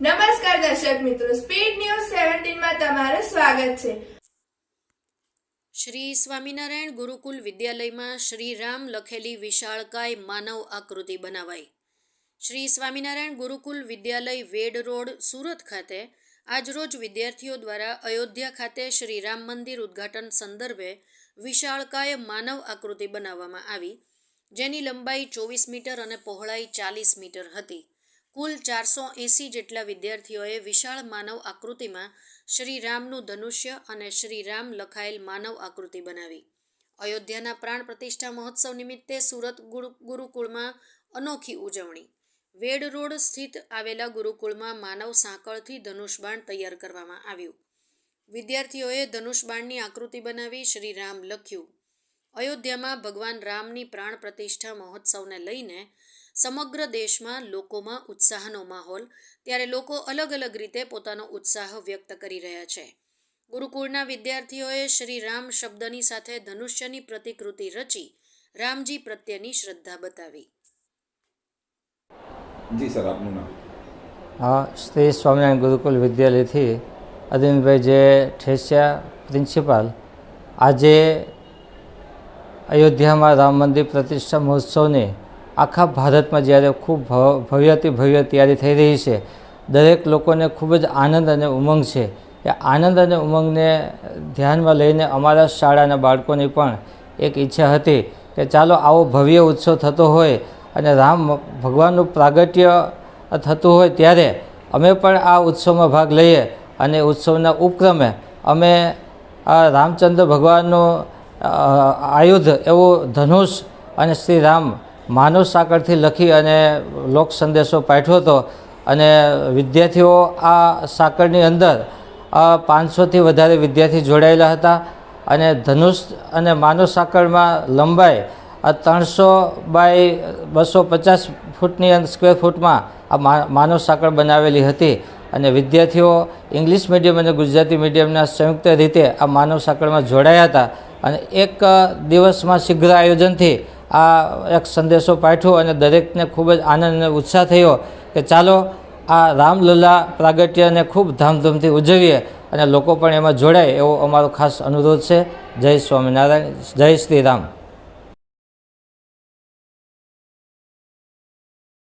નમસ્કાર દર્શક મિત્રો સ્પીડ ન્યૂઝ સેવન્ટીનમાં તમારું સ્વાગત છે. શ્રી સ્વામિનારાયણ ગુરુકુલ વિદ્યાલયમાં શ્રી રામ લખેલી વિશાળકાય માનવ આકૃતિ બનાવાઈ. શ્રી સ્વામિનારાયણ ગુરુકુલ વિદ્યાલય વેડ રોડ, સુરત ખાતે આજરોજ વિદ્યાર્થીઓ દ્વારા અયોધ્યા ખાતે શ્રી રામ મંદિર ઉદ્ઘાટન સંદર્ભે વિશાળકાય માનવ આકૃતિ બનાવવામાં આવી, જેની લંબાઈ ચોવીસ મીટર અને પહોળાઈ ચાલીસ મીટર હતી. કુલ ચારસો એંસી જેટલા વિદ્યાર્થીઓએ વિશાળ માનવ આકૃતિમાં શ્રી રામનું ધનુષ્ય અને શ્રી રામ લખાયેલ માનવ આકૃતિ બનાવી. અયોધ્યાના પ્રાણ પ્રતિષ્ઠા મહોત્સવ નિમિત્તે સુરત ગુરુ, ગુરુકુળમાં અનોખી ઉજવણી. વેડ રોડ સ્થિત આવેલા ગુરુકુળમાં માનવ સાંકળથી ધનુષબાણ તૈયાર કરવામાં આવ્યું. વિદ્યાર્થીઓએ ધનુષબાણની આકૃતિ બનાવી શ્રી રામ લખ્યું. અયોધ્યામાં ભગવાન રામની પ્રાણ પ્રતિષ્ઠા મહોત્સવને લઈને સમગ્ર દેશમાં લોકોમાં ઉત્સાહનો માહોલ ત્યારે લોકો અલગ અલગ રીતે પોતાનો ઉત્સાહ વ્યક્ત કરી રહ્યા છે. ગુરુકુળના વિદ્યાર્થીઓએ શ્રી રામ શબ્દની સાથે ધનુષ્યની પ્રતિકૃતિ રચી રામજી પ્રત્યેની શ્રદ્ધા બતાવી. જી સર આપનું નામ? હા શ્રી સ્વામિનારાયણ ગુરુકુલ વિદ્યાલયથી અરવિંદભાઈ જે ઠેસિયા પ્રિન્સિપાલ આજે અયોધ્યામાં રામ મંદિર પ્રતિષ્ઠા મહોત્સવની આખા ભારતમાં જ્યારે ખૂબ ભવ્યથી ભવ્ય તૈયારી થઈ રહી છે, દરેક લોકોને ખૂબ જ આનંદ અને ઉમંગ છે. એ આનંદ અને ઉમંગને ધ્યાનમાં લઈને અમારા શાળાના બાળકોની પણ એક ઈચ્છા હતી કે ચાલો આવો ભવ્ય ઉત્સવ થતો હોય અને રામ ભગવાનનું પ્રાગટ્ય થતું હોય ત્યારે અમે પણ આ ઉત્સવમાં ભાગ લઈએ અને ઉત્સવના ઉપક્રમે અમે આ રામચંદ્ર ભગવાનનું આયુધ, એવું ધનુષ અને શ્રી રામ માનવ સાંકળથી લખી અને લોક સંદેશો પાઠવ્યો હતો. અને વિદ્યાર્થીઓ આ સાંકળની અંદર પાંચસોથી વધારે વિદ્યાર્થી જોડાયેલા હતા. અને ધનુષ અને માનવ સાંકળમાં લંબાઈ આ ત્રણસો બાય બસો પચાસ ફૂટની સ્ક્વેર ફૂટમાં આ માનવ સાંકળ બનાવેલી હતી. અને વિદ્યાર્થીઓ ઇંગ્લિશ મીડિયમ અને ગુજરાતી મીડિયમના સંયુક્ત રીતે આ માનવ સાંકળમાં જોડાયા હતા. અને એક દિવસમાં શીઘ્ર આયોજનથી આ એક સંદેશો પાઠવ્યો અને દરેકને ખૂબ જ આનંદ અને ઉત્સાહ થયો કે ચાલો આ રામલલા પ્રાગટ્યને ખૂબ ધામધૂમથી ઉજવીએ અને લોકો પણ એમાં જોડાય એવો અમારો ખાસ અનુરોધ છે. જય સ્વામિનારાયણ, જય શ્રી રામ.